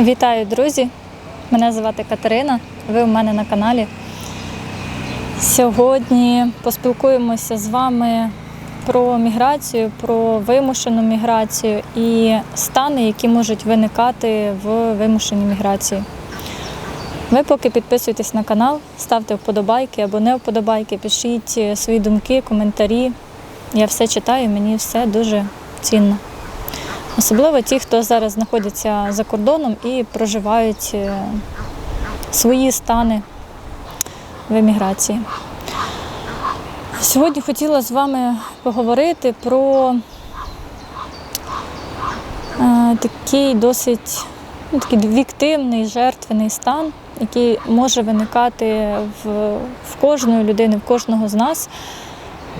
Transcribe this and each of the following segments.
Вітаю, друзі! Мене звати Катерина. Ви у мене на каналі. Сьогодні поспілкуємося з вами про міграцію, про вимушену міграцію і стани, які можуть виникати в вимушеній міграції. Ви поки підписуйтесь на канал, ставте вподобайки або не вподобайки, пишіть свої думки, коментарі. Я все читаю, мені все дуже цінно. Особливо ті, хто зараз знаходяться за кордоном і проживають е, свої стани в еміграції. Сьогодні хотіла з вами поговорити про е, такий досить ну, такий віктивний, жертвений стан, який може виникати в, в кожної людини, в кожного з нас,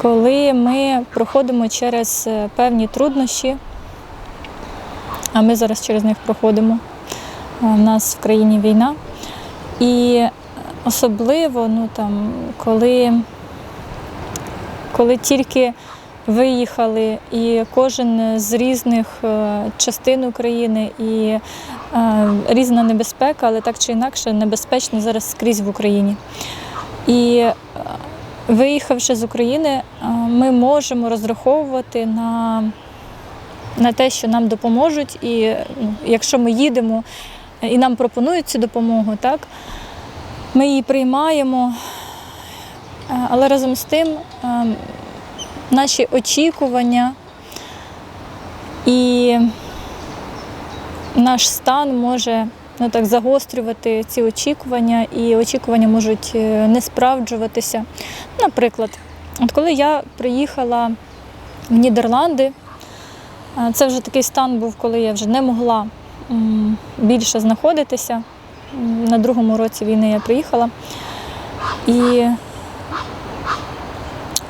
коли ми проходимо через е, певні труднощі а ми зараз через них проходимо. У нас в країні війна. І особливо, ну там, коли, коли тільки виїхали, і кожен з різних е, частин України і е, різна небезпека, але так чи інакше небезпечно зараз скрізь в Україні. І е, виїхавши з України, е, ми можемо розраховувати на на те, що нам допоможуть, і ну, якщо ми їдемо і нам пропонують цю допомогу, так, ми її приймаємо. Але разом з тим наші очікування і наш стан може ну, так, загострювати ці очікування, і очікування можуть е, не справджуватися. Наприклад, от коли я приїхала в Нідерланди, Це вже такий стан був, коли я вже не могла більше знаходитися. На другому році війни я приїхала. І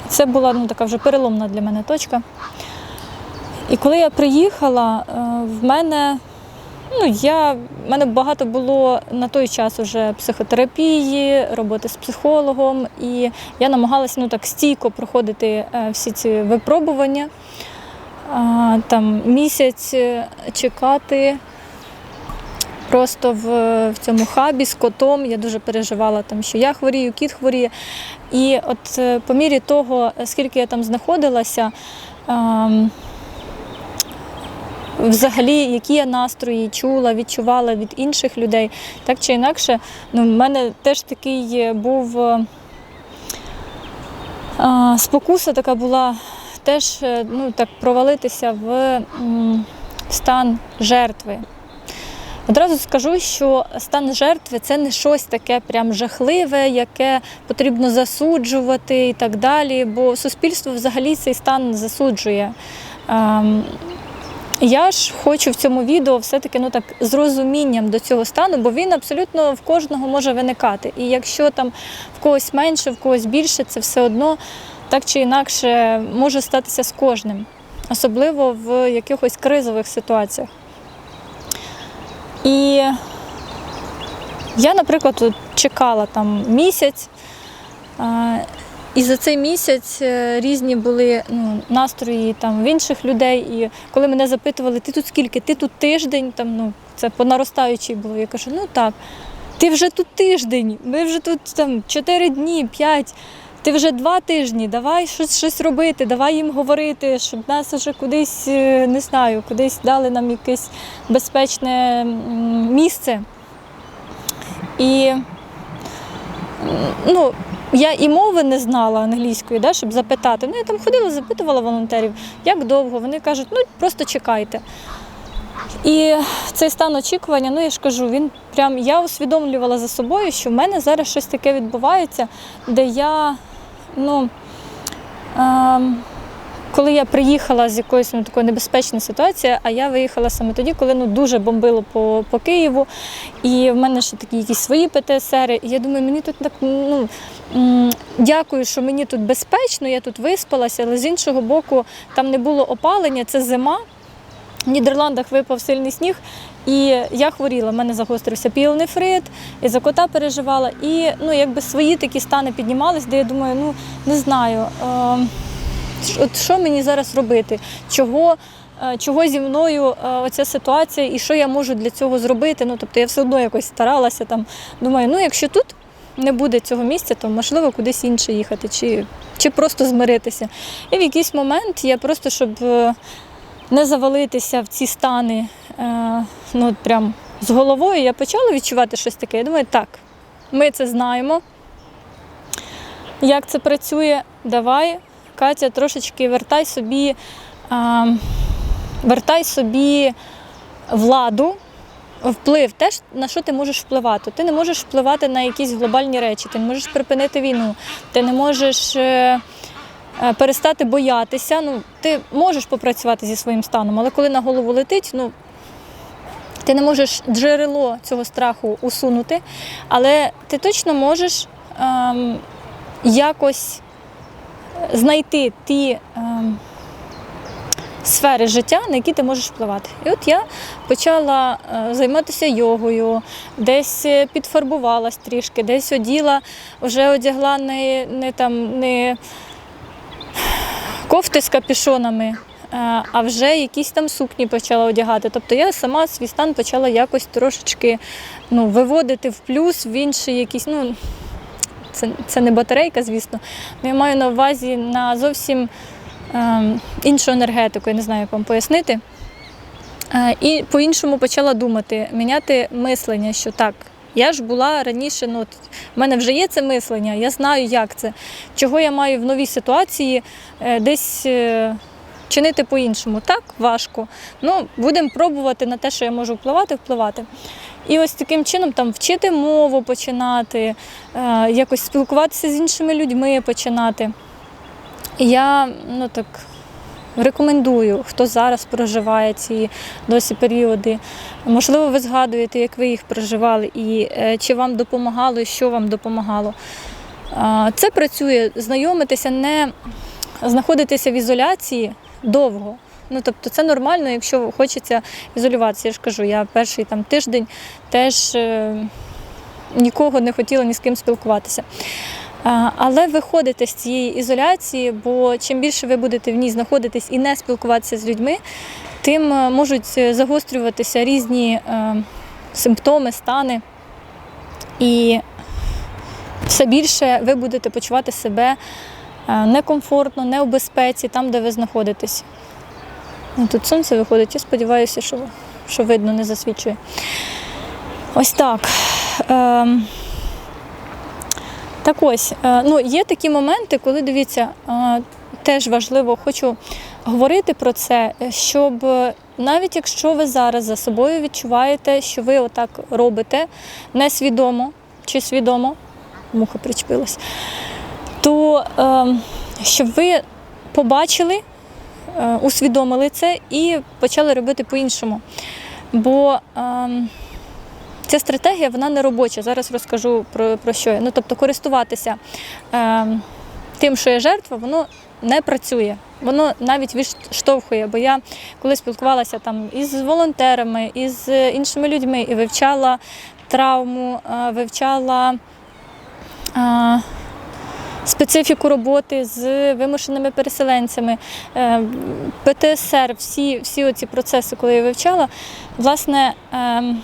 це була ну, така вже переломна для мене точка. І коли я приїхала, е, в мене, ну, я, в мене багато було на той час вже психотерапії, роботи з психологом, і я намагалася ну, так стійко проходити е, всі ці випробування там місяць е, чекати просто в, в цьому хабі з котом. Я дуже переживала, там, що я хворію, кіт хворіє. І от е, по мірі того, скільки я там знаходилася, а, Взагалі, які я настрої чула, відчувала від інших людей, так чи інакше, ну, в мене теж такий був а, спокуса така була теж е, ну, так, провалитися в стан жертви. Одразу скажу, що стан жертви це не щось таке прям жахливе, яке потрібно засуджувати і так далі, бо суспільство взагалі цей стан засуджує. Ем, я ж хочу в цьому відео все-таки ну так з розумінням до цього стану, бо він абсолютно в кожного може виникати. І якщо там в когось менше, в когось більше, це все одно так чи інакше може статися з кожним, особливо в якихось кризових ситуаціях. І я, наприклад, чекала там місяць, і за цей місяць е, різні були ну, настрої там в інших людей. І коли мене запитували, ти тут скільки? Ти тут тиждень, там, ну, це по наростаючій було. Я кажу, ну так, ти вже тут тиждень, ми вже тут там 4 дні, 5. Ти вже два тижні, давай щось щось робити, давай їм говорити, щоб нас вже кудись е, не знаю, кудись дали нам якесь безпечне місце. І ну, я і мови не знала англійської, да, щоб запитати. Ну, я там ходила, запитувала волонтерів, як довго. Вони кажуть, ну просто чекайте. І цей стан очікування, ну я ж кажу, він прям я усвідомлювала за собою, що в мене зараз щось таке відбувається, де я, ну ем, коли я приїхала з якоїсь ну, такої небезпечної ситуації, а я виїхала саме тоді, коли ну, дуже бомбило по, по Києву, і в мене ще такі якісь свої ПТСР. І я думаю, мені тут так ну. Дякую, що мені тут безпечно, я тут виспалася, але з іншого боку, там не було опалення, це зима. В Нідерландах випав сильний сніг, і я хворіла. У мене загострився піелнефрит, і за кота переживала. І ну, якби свої такі стани піднімались, де я думаю, ну не знаю, е, от що мені зараз робити, чого е, чого зі мною е, оця ситуація і що я можу для цього зробити. Ну, тобто я все одно якось старалася там. Думаю, ну якщо тут не буде цього місця, то можливо кудись інше їхати, чи, чи просто змиритися. І в якийсь момент я просто, щоб е, не завалитися в ці стани, е, ну прям з головою, я почала відчувати щось таке. Я думаю, так, ми це знаємо. Як це працює? Давай, Катя, трошечки вертай собі, а, вертай собі владу, вплив, теж на що ти можеш впливати. Ти не можеш впливати на якісь глобальні речі, ти не можеш припинити війну, ти не можеш. Е, е, Перестати боятися, ну ти можеш попрацювати зі своїм станом, але коли на голову летить, ну ти не можеш джерело цього страху усунути, але ти точно можеш ем, якось знайти ті ем, сфери життя, на які ти можеш впливати. І от я почала е, займатися йогою, десь е, підфарбувалась трішки, десь оділа, вже одягла не, не, там, не кофти з капюшонами. е, А вже якісь там сукні почала одягати. Тобто я сама свій стан почала якось трошечки ну, виводити в плюс, в інший якийсь, ну це, це не батарейка, звісно. Я маю на увазі на зовсім ем, іншу енергетику, я не знаю, як вам пояснити. Е, і по-іншому почала думати, міняти мислення, що так, я ж була раніше, ну, в мене вже є це мислення, я знаю, як це, чого я маю в новій ситуації е, десь е, чинити по-іншому. Так, важко. Ну, будемо пробувати на те, що я можу впливати, впливати. І ось таким чином там вчити мову починати, е, якось спілкуватися з іншими людьми починати. Я ну так рекомендую, хто зараз проживає ці досі періоди. Можливо, ви згадуєте, як ви їх проживали, і е, чи вам допомагало, і що вам допомагало. Це працює, знайомитися, не знаходитися в ізоляції довго. Ну, тобто це нормально, якщо хочеться ізолюватися. Я ж кажу, я перший там тиждень теж е, нікого не хотіла ні з ким спілкуватися. Але виходите з цієї ізоляції, бо чим більше ви будете в ній знаходитись і не спілкуватися з людьми, тим е, можуть е, загострюватися різні е, симптоми, стани. І все більше ви будете почувати себе некомфортно, не у безпеці, там, де ви знаходитесь. Ну, Тут сонце виходить, я сподіваюся, що, що видно, не засвічує. Ось так. Так ось, е, ну, є такі моменти, коли дивіться, е, теж важливо, хочу говорити про це, щоб е, навіть якщо ви зараз за собою відчуваєте, що ви отак робите несвідомо чи свідомо, муха причепилась, то щоб ви побачили, усвідомили це і почали робити по-іншому. Бо ем, Ця стратегія вона не робоча. Зараз розкажу про, про що. я. Ну, тобто користуватися е, тим, що є жертва, воно не працює. Воно навіть відштовхує. Бо я коли спілкувалася там із волонтерами, із іншими людьми і вивчала травму, е, вивчала. Е, Специфіку роботи з вимушеними переселенцями, е, ПТСР, всі всі оці процеси, коли я вивчала, власне, ем,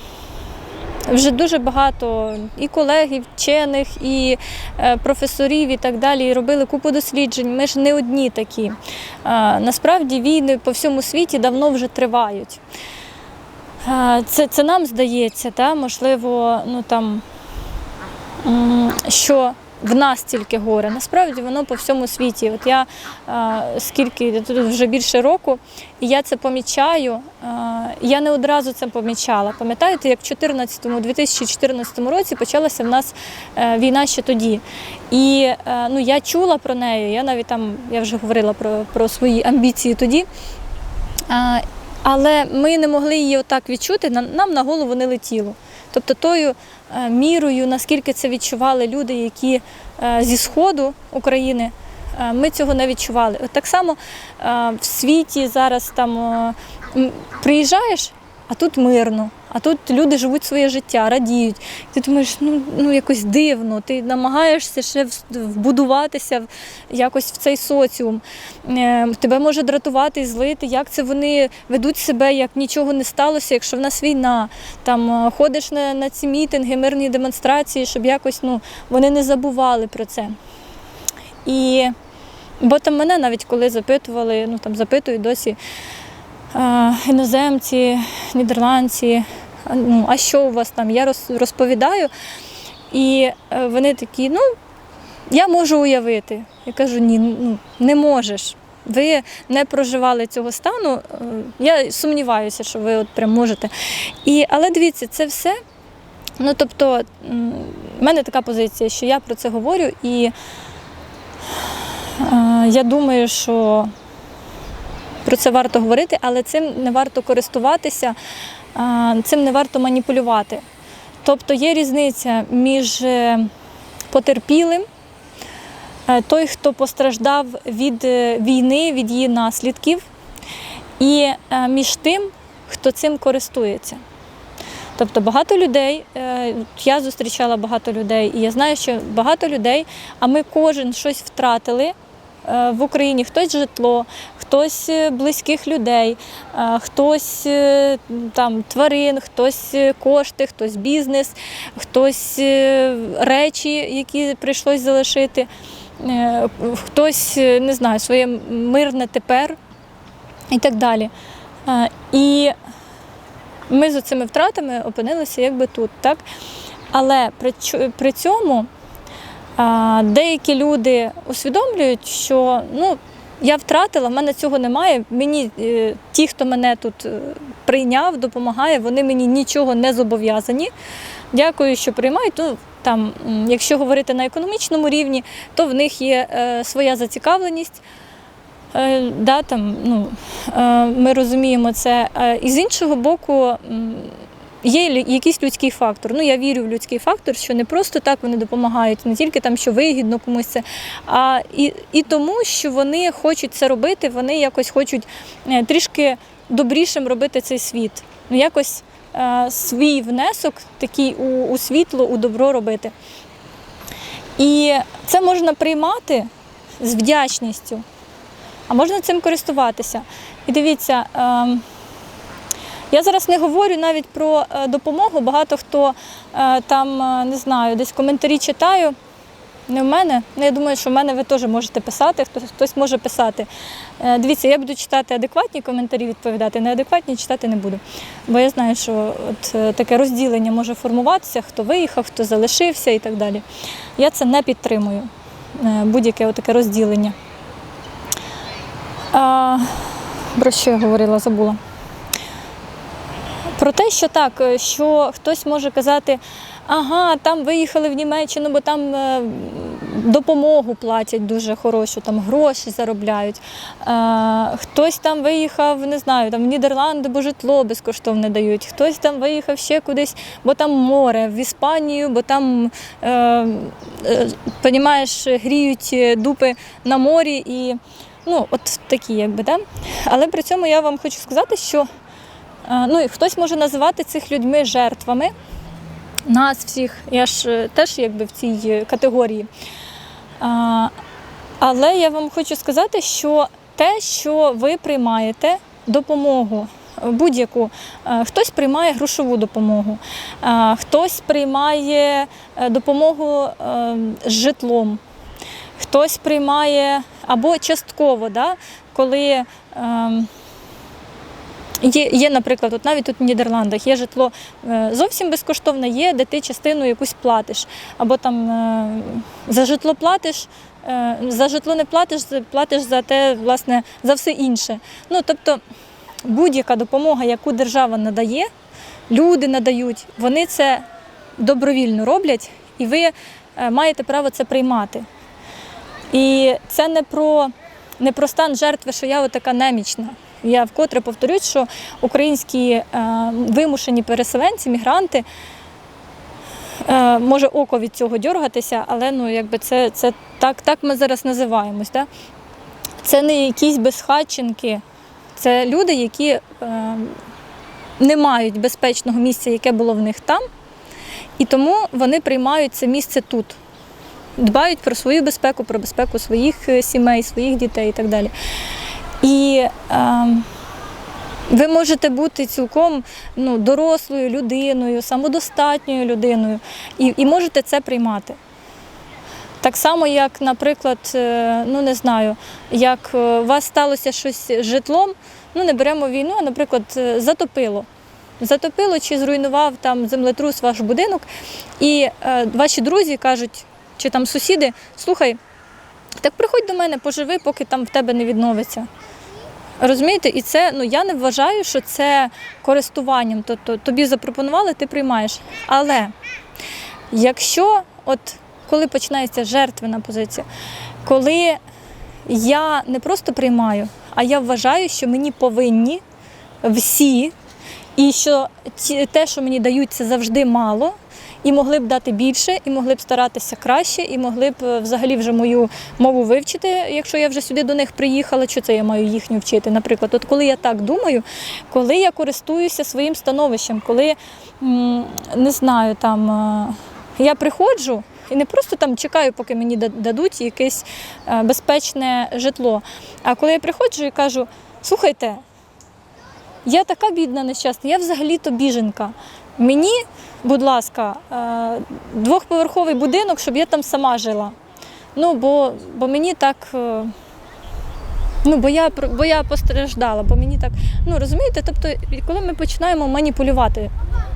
вже дуже багато і колег, і вчених, і е, професорів, і так далі, і робили купу досліджень. Ми ж не одні такі. Е, Насправді війни по всьому світі давно вже тривають. Е, Це, це нам здається, та, можливо, ну там, що в нас тільки горе. Насправді воно по всьому світі. От я е, скільки тут вже більше року, і я це помічаю. Е, я не одразу це помічала. Пам'ятаєте, як в 14 2014 році почалася в нас е, війна ще тоді. І ну, я чула про неї, я навіть там я вже говорила про, про свої амбіції тоді. Але ми не могли її отак відчути, нам на голову не летіло. Тобто тою е, мірою, наскільки це відчували люди, які е, зі сходу України, е, ми цього не відчували. От так само в світі зараз там приїжджаєш, а тут мирно, а тут люди живуть своє життя, радіють. Ти думаєш, ну, ну якось дивно, ти намагаєшся ще вбудуватися якось в цей соціум. Е, Тебе може дратувати і злити, як це вони ведуть себе, як нічого не сталося, якщо в нас війна. Там е, ходиш на, на ці мітинги, мирні демонстрації, щоб якось ну, вони не забували про це. І бо там мене навіть коли запитували, ну там запитують досі е, іноземці, нідерландці, ну, а що у вас там? Я розповідаю. І е, вони такі, ну, я можу уявити. Я кажу, ні, ну, не можеш. Ви не проживали цього стану. Е, Я сумніваюся, що ви от прям можете. І, але дивіться, це все. Ну, тобто, в мене така позиція, що я про це говорю, і е, я думаю, що про це варто говорити, але цим не варто користуватися, цим не варто маніпулювати. Тобто є різниця між е, потерпілим, е, той, хто постраждав від е, війни, від її наслідків, і між тим, хто цим користується. Тобто багато людей, я зустрічала багато людей, і я знаю, що багато людей, а ми кожен щось втратили в Україні, хтось житло, хтось е, близьких людей, е, хтось е, там тварин, хтось е, кошти, хтось бізнес, хтось е, речі, які прийшлось залишити, е, хтось е, не знаю, своє мирне тепер і так далі. Е, І ми з цими втратами опинилися якби тут, так? Але при, цьому деякі люди усвідомлюють, що ну, я втратила, в мене цього немає. Мені е, ті, хто мене тут е, прийняв, допомагає, вони мені нічого не зобов'язані. Дякую, що приймають. Ну, там, якщо говорити на економічному рівні, то в них є е, своя зацікавленість. Е, да, там, ну, ми розуміємо це. І з іншого боку, є якийсь людський фактор. Ну, я вірю в людський фактор, що не просто так вони допомагають, не тільки там, що вигідно комусь це, а і, і тому, що вони хочуть це робити, вони якось хочуть е, трішки добрішим робити цей світ. Ну, якось е, свій внесок такий у, у світло, у добро робити. І це можна приймати з вдячністю а можна цим користуватися. І дивіться, ем, я зараз не говорю навіть про е, допомогу. Багато хто е, там, е, не знаю, десь коментарі читаю. Не в мене. Ну, я думаю, що в мене ви теж можете писати, хтось, хтось може писати. Дивіться, я буду читати адекватні коментарі, відповідати, неадекватні читати не буду. Бо я знаю, що от таке розділення може формуватися, хто виїхав, хто залишився і так далі. Я це не підтримую, будь-яке таке розділення. А, про що я говорила, забула. Про те, що так, е, що хтось може казати, ага, там виїхали в Німеччину, бо там е, допомогу платять дуже хорошу, там гроші заробляють. Е, хтось там виїхав, не знаю, там в Нідерланди, бо житло безкоштовне дають. Хтось там виїхав ще кудись, бо там море, в Іспанію, бо там, понімаєш, гріють дупи на морі і. Ну, от такі, якби, да? Але при цьому я вам хочу сказати, що ну, і хтось може називати цих людьми жертвами. Нас всіх, я ж е, теж якби в цій е, категорії. Але я вам хочу сказати, що те, що ви приймаєте допомогу, е, будь-яку, е, хтось приймає грошову допомогу, е, хтось приймає е, допомогу е, з житлом, хтось приймає або частково, да, коли. Є, є, наприклад, от навіть тут в Нідерландах є житло е, зовсім безкоштовне, є, де ти частину якусь платиш. Або там е, за житло платиш, е, за житло не платиш, платиш за те, власне, за все інше. Ну, тобто будь-яка допомога, яку держава надає, люди надають, вони це добровільно роблять, і ви маєте право це приймати. І це не про, не про стан жертви, що я отака немічна. Я вкотре повторюсь, що українські е, вимушені переселенці, мігранти, е, може око від цього дергатися, але ну, якби це, це так, так ми зараз називаємось. Да? Це не якісь безхатченки, це люди, які е, не мають безпечного місця, яке було в них там, і тому вони приймають це місце тут. Дбають про свою безпеку, про безпеку своїх е, сімей, своїх дітей і так далі. І е, ви можете бути цілком ну, дорослою людиною, самодостатньою людиною, і, і можете це приймати. Так само, як, наприклад, е, ну не знаю, як е, у вас сталося щось з житлом, ну не беремо війну, а, наприклад, е, затопило. Затопило чи зруйнував там землетрус ваш будинок, і е, ваші друзі кажуть, чи там сусіди, слухай, так приходь до мене, поживи, поки там в тебе не відновиться. Розумієте, і це ну я не вважаю, що це користуванням. Тобто тобі запропонували, ти приймаєш. Але якщо, от коли починається жертвена позиція, коли я не просто приймаю, а я вважаю, що мені повинні всі, і що ті- те, що мені дають, це завжди мало. І могли б дати більше, і могли б старатися краще, і могли б е, взагалі вже мою мову вивчити, якщо я вже сюди до них приїхала, що це я маю їхню вчити. Наприклад, от коли я так думаю, коли я користуюся своїм становищем, коли не знаю, там е, я приходжу і не просто там чекаю, поки мені дадуть якесь е, безпечне житло. А коли я приходжу і кажу: слухайте, я така бідна нещасна, я взагалі-то біженка. Мені, будь ласка, е, двохповерховий будинок, щоб я там сама жила. Ну, бо, бо мені так. е, Ну, бо я бо я постраждала, бо мені так. Ну розумієте, тобто, коли ми починаємо маніпулювати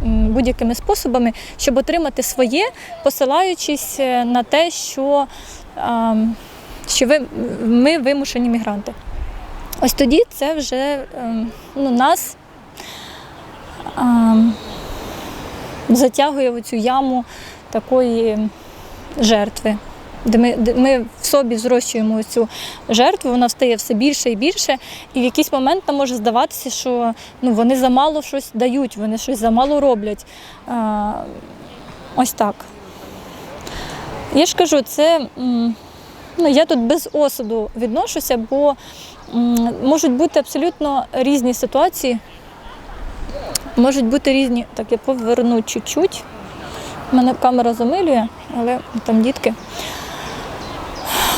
будь-якими способами, щоб отримати своє, посилаючись е, на те, що, що ви, ми вимушені мігранти. Ось тоді це вже ем, ну, нас затягує в цю яму такої жертви, де ми, де ми в собі зрощуємо цю жертву, вона стає все більше і більше, і в якийсь момент нам може здаватися, що ну, вони замало щось дають, вони щось замало роблять. А, ось так. Я ж кажу, це ну, я тут без осуду відношуся, бо можуть бути абсолютно різні ситуації. Можуть бути різні. Так, я поверну чуть-чуть. Мене камера замилює, але там дітки.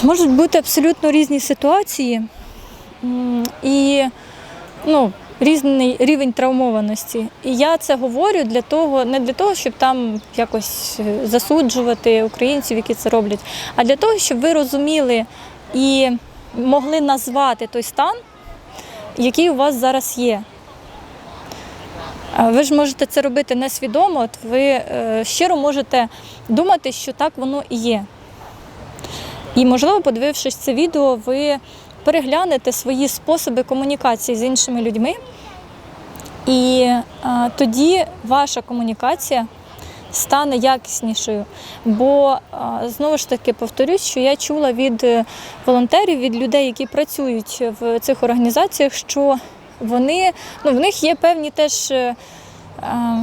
Можуть бути абсолютно різні ситуації і ну, різний рівень травмованості. І я це говорю для того, не для того, щоб там якось е, засуджувати українців, які це роблять, а для того, щоб ви розуміли і могли назвати той стан, який у вас зараз є. А Ви ж можете це робити несвідомо, от ви е, щиро можете думати, що так воно і є. І, можливо, подивившись це відео, ви переглянете свої способи комунікації з іншими людьми, і е, тоді ваша комунікація стане якіснішою. Бо е, знову ж таки повторюсь, що я чула від е, волонтерів, від людей, які працюють в цих організаціях, що вони ну, в них є певні теж. е, е,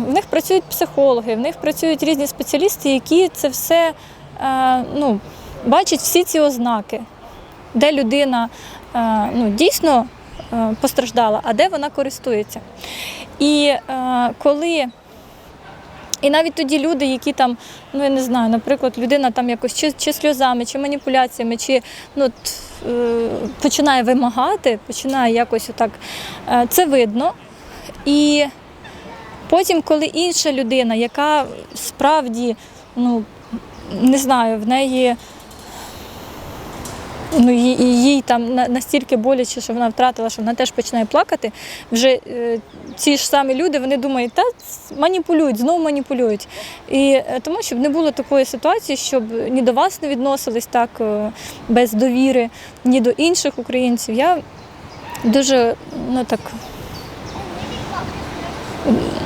В них працюють психологи, в них працюють різні спеціалісти, які це все е, ну, бачать всі ці ознаки, де людина ну, дійсно постраждала, а де вона користується. І коли і навіть тоді люди, які там, ну я не знаю, наприклад, людина там якось чи, чи сльозами, чи маніпуляціями, чи ну, т, е, починає вимагати, починає якось отак, е, це видно. І потім, коли інша людина, яка справді, ну, не знаю, в неї ну, їй, там настільки боляче, що вона втратила, що вона теж починає плакати. Вже е, ці ж самі люди вони думають, та маніпулюють, знову маніпулюють. І е, тому, щоб не було такої ситуації, щоб ні до вас не відносились так е, без довіри, ні до інших українців. Я дуже ну так.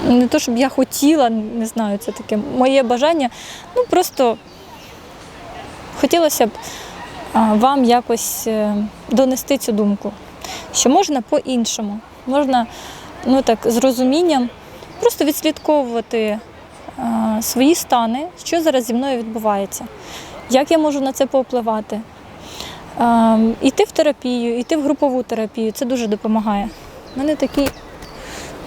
Не то, щоб я хотіла, не знаю, це таке моє бажання. Ну просто хотілося б вам якось е, донести цю думку, що можна по-іншому, можна ну так, з розумінням просто відслідковувати свої стани, що зараз зі мною відбувається, як я можу на це повпливати. А, Іти в терапію, іти в групову терапію це дуже допомагає. У мене такий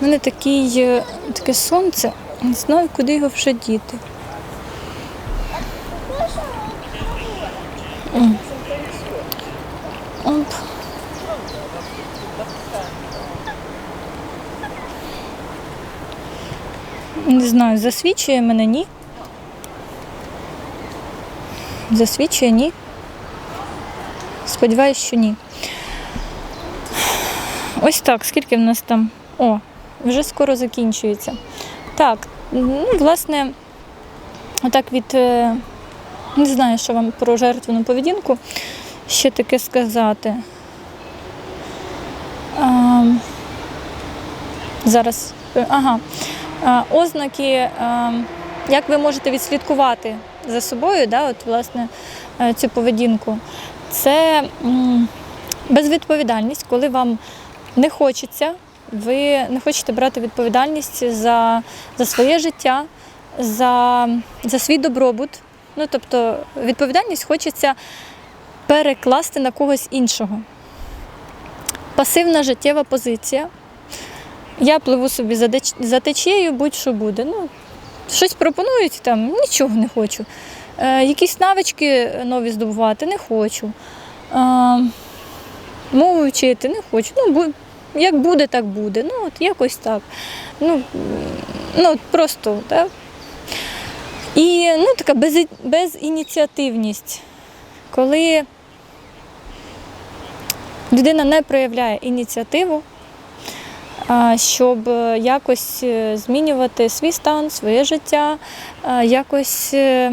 У мене такий, е, таке сонце, не знаю, куди його вже діти. Оп. Не знаю, засвічує мене ні. Засвічує ні. Сподіваюсь, що ні. Ось так, скільки в нас там? О, вже скоро закінчується. Так, ну, власне, отак від е, не знаю, що вам про жертвену поведінку ще таке сказати. А, зараз. е, Ага. А, ознаки, а, як ви можете відслідкувати за собою, да, от, власне, е, цю поведінку, це м, безвідповідальність, коли вам не хочеться, ви не хочете брати відповідальність за, за своє життя, за, за свій добробут. Ну, тобто відповідальність хочеться перекласти на когось іншого. Пасивна життєва позиція. Я пливу собі за, течією, будь-що буде. Ну, щось пропонують там, нічого не хочу. Е, якісь навички нові здобувати не хочу. Е, мову вчити не хочу. Ну, бу- як буде, так буде. Ну, от якось так. Ну, ну просто, так. І ну, така без, безініціативність, коли людина не проявляє ініціативу, щоб е, якось е, змінювати свій стан, своє життя, якось е,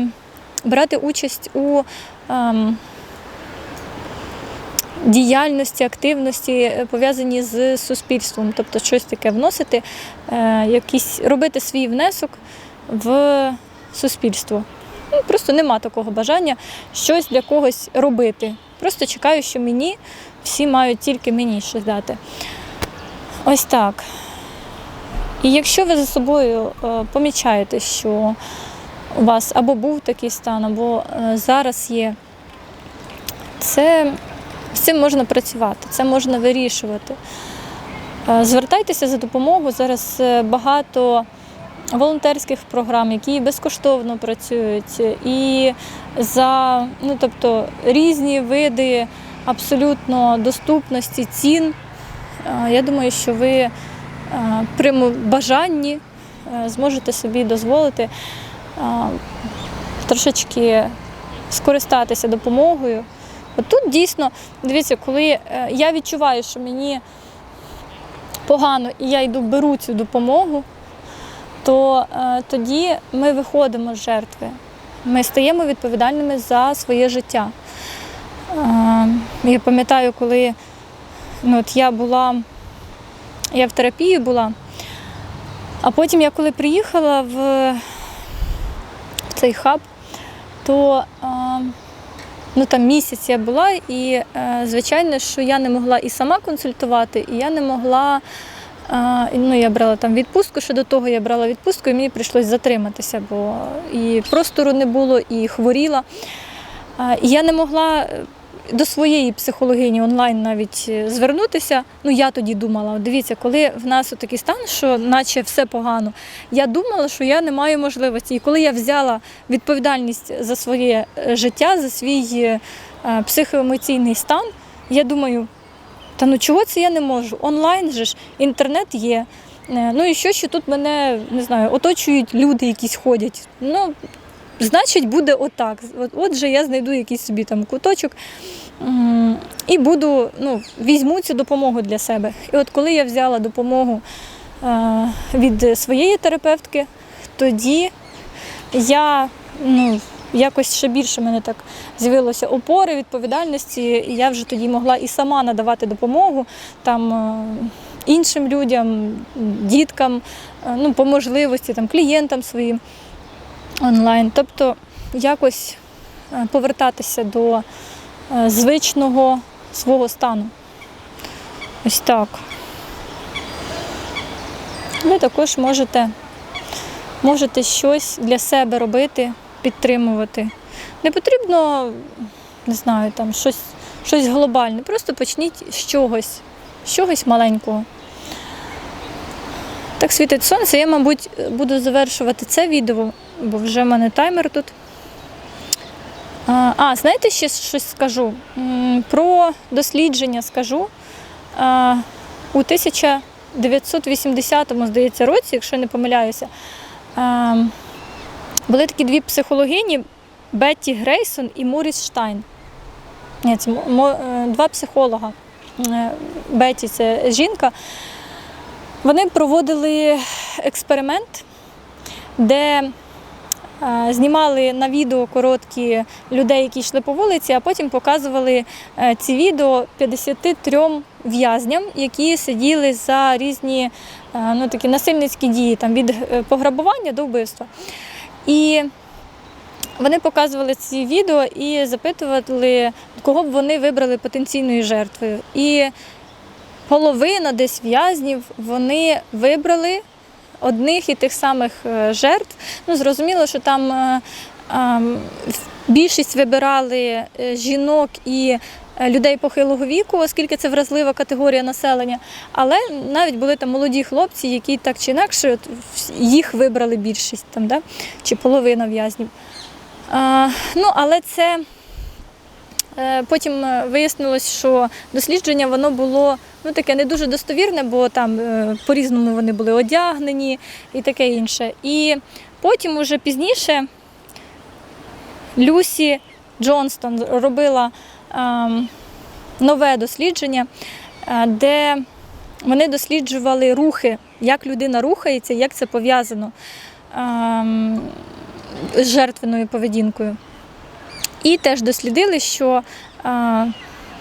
брати участь у ем, діяльності, активності, пов'язані з суспільством, тобто щось таке вносити, якийсь, робити свій внесок в суспільство. Ну, просто нема такого бажання щось для когось робити. Просто чекаю, що мені всі мають тільки мені щось дати. Ось так. І якщо ви за собою е, помічаєте, що у вас або був такий стан, або е, зараз є, це з цим можна працювати, це можна вирішувати. Е, Звертайтеся за допомогою. Зараз багато волонтерських програм, які безкоштовно працюють, і за ну, тобто, різні види абсолютно доступності цін. Е, Я думаю, що ви е, при бажанні е, зможете собі дозволити трошечки скористатися допомогою. От тут дійсно, дивіться, коли я відчуваю, що мені погано і я йду беру цю допомогу, то тоді ми виходимо з жертви. Ми стаємо відповідальними за своє життя. Е, Я пам'ятаю, коли ну, от я була, я в терапії була, а потім я коли приїхала в, в цей хаб, то е, ну, там місяць я була, і е, звичайно, що я не могла і сама консультувати, і я не могла. Ну, я брала там відпустку, ще до того я брала відпустку, і мені прийшлось затриматися, бо і простору не було, і хворіла. І я не могла до своєї психологині онлайн навіть е, звернутися. Ну, я тоді думала, дивіться, коли в нас такий стан, що наче все погано, я думала, що я не маю можливості. І коли я взяла відповідальність за своє е, життя, за свій е, психоемоційний стан, я думаю, та ну чого це я не можу? Онлайн же ж, інтернет є. Ну і що, що тут мене не знаю, оточують люди, якісь ходять. Ну, значить, буде отак. От, отже, я знайду якийсь собі там куточок і буду, ну, візьму цю допомогу для себе. І от коли я взяла допомогу е, від своєї терапевтки, тоді я ну, якось ще більше мене так з'явилося опори, відповідальності, і я вже тоді могла і сама надавати допомогу там, е, іншим людям, діткам, е, ну, по можливості, там, клієнтам своїм онлайн. Тобто якось е, повертатися до е, звичного свого стану. Ось так. Ви також можете, можете щось для себе робити, підтримувати. Не потрібно, не знаю, там щось, щось глобальне. Просто почніть з чогось, з чогось маленького. Так світить сонце. Я, мабуть, буду завершувати це відео, бо вже в мене таймер тут. А, знаєте, ще щось скажу? Про дослідження скажу. У 1980 здається, році, якщо не помиляюся, були такі дві психологині Бетті Грейсон і Моріс Штайн. Е, два психолога. Е, Бетті це жінка. Вони проводили експеримент, де знімали на відео короткі людей, які йшли по вулиці, а потім показували е, ці відео 53 в'язням, які сиділи за різні е, ну, такі насильницькі дії, там, від е, пограбування до вбивства. І вони показували ці відео і запитували, кого б вони вибрали потенційною жертвою. І половина десь в'язнів вони вибрали одних і тих самих е, жертв. Ну, зрозуміло, що там е, ем, більшість вибирали е, жінок і людей похилого віку, оскільки це вразлива категорія населення. Але навіть були там молоді хлопці, які так чи інакше їх вибрали більшість там, да? чи половина в'язнів. Ну, але це потім е, вияснилось, що дослідження воно було ну, таке не дуже достовірне, бо там е, по-різному вони були одягнені і таке інше. І потім, уже пізніше, Люсі Джонстон робила ем, нове дослідження, е, де вони досліджували рухи, як людина рухається, як це пов'язано ем, з жертвеною поведінкою. І теж дослідили, що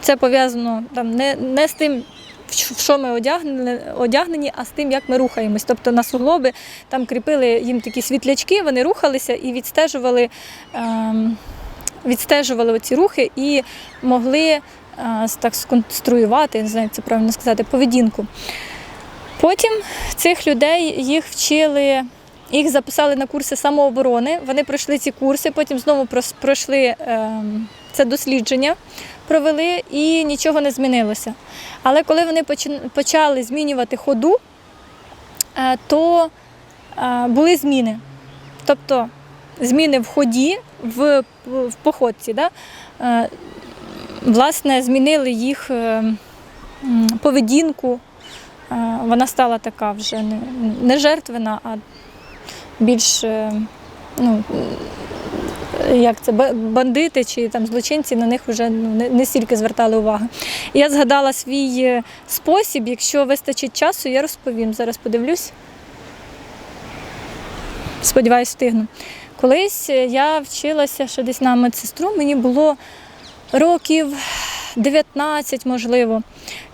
це пов'язано там не, не з тим, в що- ми одягнені, а з тим, як ми рухаємось. Тобто на суглоби там кріпили їм такі світлячки, вони рухалися і відстежували, ем, відстежували оці рухи і могли так сконструювати, не знаю, як це правильно сказати, поведінку. Потім цих людей їх вчили їх записали на курси самооборони. Вони пройшли ці курси, потім знову пройшли ем, це дослідження, провели і нічого не змінилося. Але коли вони почали змінювати ходу, е, то е, були зміни. Тобто зміни в ході, в, в походці. Да? Е, Власне, змінили їх поведінку. Вона стала така вже не жертвена, а більш е, ну, як це, бандити чи там злочинці на них вже ну, не, не стільки звертали уваги. Я згадала свій е, спосіб, якщо вистачить часу, я розповім. Зараз подивлюсь. Сподіваюсь, встигну. Колись е, я вчилася ще десь на медсестру, мені було років 19, можливо.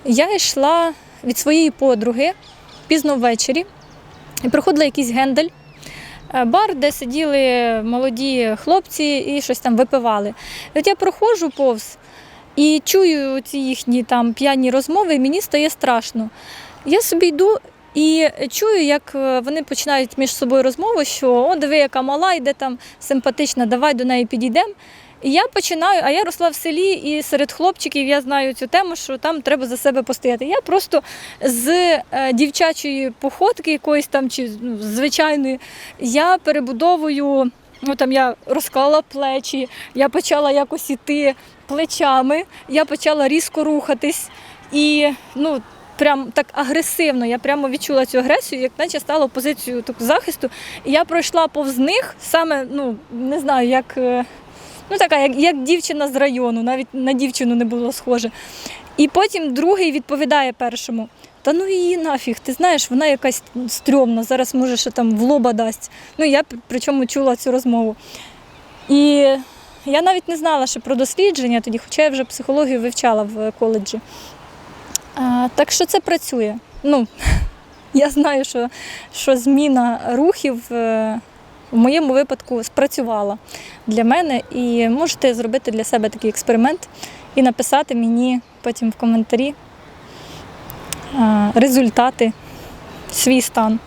Я йшла від своєї подруги пізно ввечері і проходила якийсь гендель. Е, Бар, де сиділи молоді хлопці і щось там випивали. От я проходжу повз і чую ці їхні там п'яні розмови, і мені стає страшно. Я собі йду і чую, як е, вони починають між собою розмову, що о, диви, яка мала, йде там симпатична, давай до неї підійдемо. І я починаю, а я росла в селі, і серед хлопчиків я знаю цю тему, що там треба за себе постояти. Я просто з е, дівчачої походки якоїсь там чи ну, звичайної, я перебудовую. Ну там я розклала плечі, я почала якось іти плечами, я почала різко рухатись і ну. Прям так агресивно, я прямо відчула цю агресію, як наче стала в позицію таку захисту. І я пройшла повз них, саме, ну не знаю, як е, ну така, як, як дівчина з району, навіть на дівчину не було схоже. І потім другий відповідає першому: Та ну її нафіг, ти знаєш, вона якась стрьомна, зараз може ще там в лоба дасть. Ну я причому чула цю розмову. І я навіть не знала ще про дослідження тоді, хоча я вже психологію вивчала в коледжі. А, так що це працює. Ну, я знаю, що, що зміна рухів е, в моєму випадку спрацювала для мене. І можете зробити для себе такий експеримент і написати мені потім в коментарі результати, свій стан.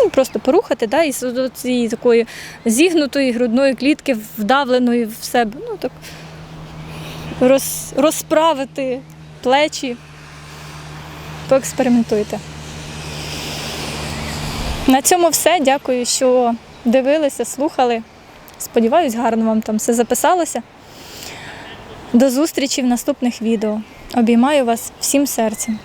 Ну, просто порухати, да, і з цієї такої зігнутої грудної клітки, вдавленої в себе. Ну, так, роз, розправити плечі. Поекспериментуйте. На цьому все. Дякую, що дивилися, слухали. Сподіваюсь, гарно вам там все записалося. До зустрічі в наступних відео. Обіймаю вас всім серцем.